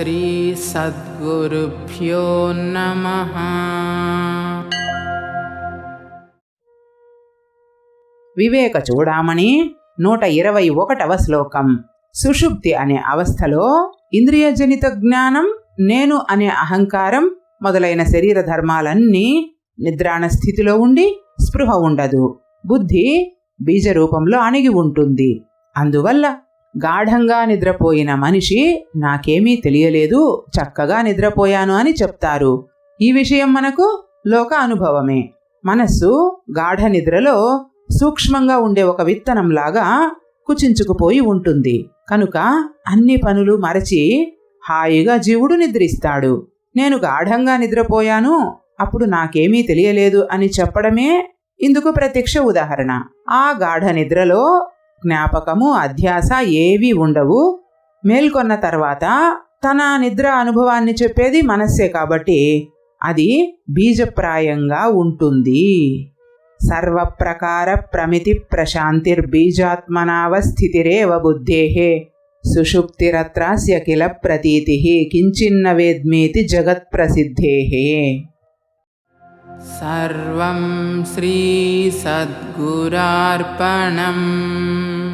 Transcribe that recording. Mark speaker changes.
Speaker 1: శ్రీ సద్గురుభ్యో నమ
Speaker 2: వివేక చూడామణి నూట ఇరవై ఒకటవ శ్లోకం సుషుప్తి అనే అవస్థలో ఇంద్రియజనిత జ్ఞానం నేను అనే అహంకారం మొదలైన శరీర ధర్మాలన్నీ నిద్రాణ స్థితిలో ఉండి స్పృహ ఉండదు. బుద్ధి బీజ రూపంలో అణిగి ఉంటుంది. అందువల్ల గాఢంగా నిద్రపోయిన మనిషి నాకేమీ తెలియలేదు చక్కగా నిద్రపోయాను అని చెప్తారు. ఈ విషయం మనకు లోక అనుభవమే. మనస్సు గాఢ నిద్రలో సూక్ష్మంగా ఉండే ఒక విత్తనంలాగా కుచించుకుపోయి ఉంటుంది. కనుక అన్ని పనులు మరచి హాయిగా జీవుడు నిద్రిస్తాడు. నేను గాఢంగా నిద్రపోయాను అప్పుడు నాకేమీ తెలియలేదు అని చెప్పడమే ఇందుకు ప్రత్యక్ష ఉదాహరణ. ఆ గాఢ నిద్రలో జ్ఞాపకము అధ్యాస ఏవీ ఉండవు. మేల్కొన్న తర్వాత తన నిద్ర అనుభవాన్ని చెప్పేది మనస్సే కాబట్టి అది బీజప్రాయంగా ఉంటుంది. సర్వప్రకార ప్రమితి ప్రశాంతిర్బీజాత్మనావస్థితిరేవ బుద్ధేహే సుషుప్తిరత్రాస్య కిల ప్రతీతి కించిన్న వేద్మేతి
Speaker 1: జగత్ప్రసిద్ధేహే सर्वं श्रीसद्गुरार्पणम्।